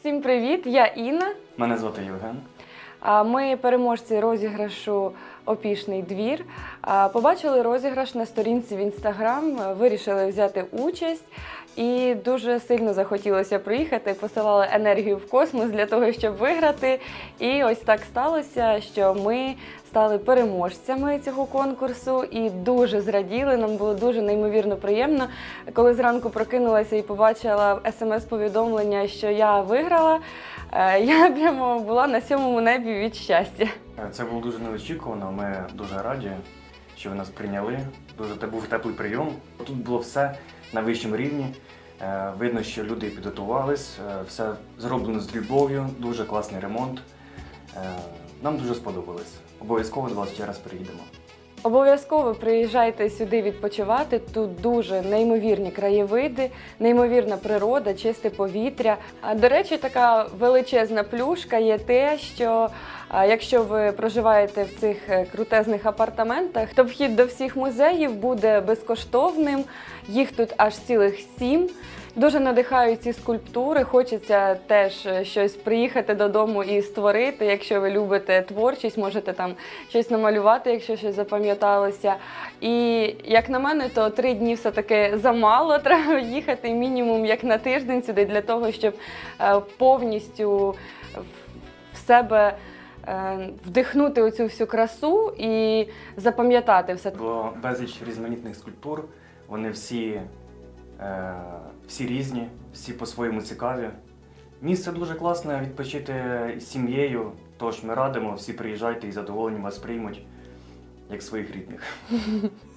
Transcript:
Всім привіт! Я Інна. Мене звати Євген. Ми переможці розіграшу Опішний двір. Побачили розіграш на сторінці в інстаграм, вирішили взяти участь. І дуже сильно захотілося приїхати, посилали енергію в космос для того, щоб виграти. І ось так сталося, що ми стали переможцями цього конкурсу і дуже зраділи. Нам було дуже неймовірно приємно. Коли зранку прокинулася і побачила смс-повідомлення, що я виграла, я прямо була на сьомому небі від щастя. Е, Це було дуже неочікувано. Ми дуже раді, що ви нас прийняли. Дуже це був теплий прийом. Тут було все на вищому рівні. Е, Видно, що люди підготувались, е, все зроблено з любов'ю, дуже класний ремонт. Е, Нам дуже сподобалось. Обов'язково до вас ще раз приїдемо. Обов'язково приїжджайте сюди відпочивати. Тут дуже неймовірні краєвиди, неймовірна природа, чисте повітря. До речі, така величезна плюшка є те, що якщо ви проживаєте в цих е, крутезних апартаментах, то вхід до всіх музеїв буде безкоштовним. Їх тут аж цілих сім. Дуже надихають ці скульптури. Хочеться теж е, щось приїхати додому і створити. Якщо ви любите творчість, можете там щось намалювати, якщо щось запам'яталося. І як на мене, то три дні все-таки замало. Треба їхати мінімум як на тиждень сюди для того, щоб е, повністю в- себе. е, Вдихнути оцю всю красу і запам'ятати все. Було безліч різноманітних скульптур. Вони всі, е, всі різні, всі по-своєму цікаві. Місце дуже класне відпочити з сім'єю, тож ми радимо, всі приїжджайте і задоволені вас приймуть, як своїх рідних.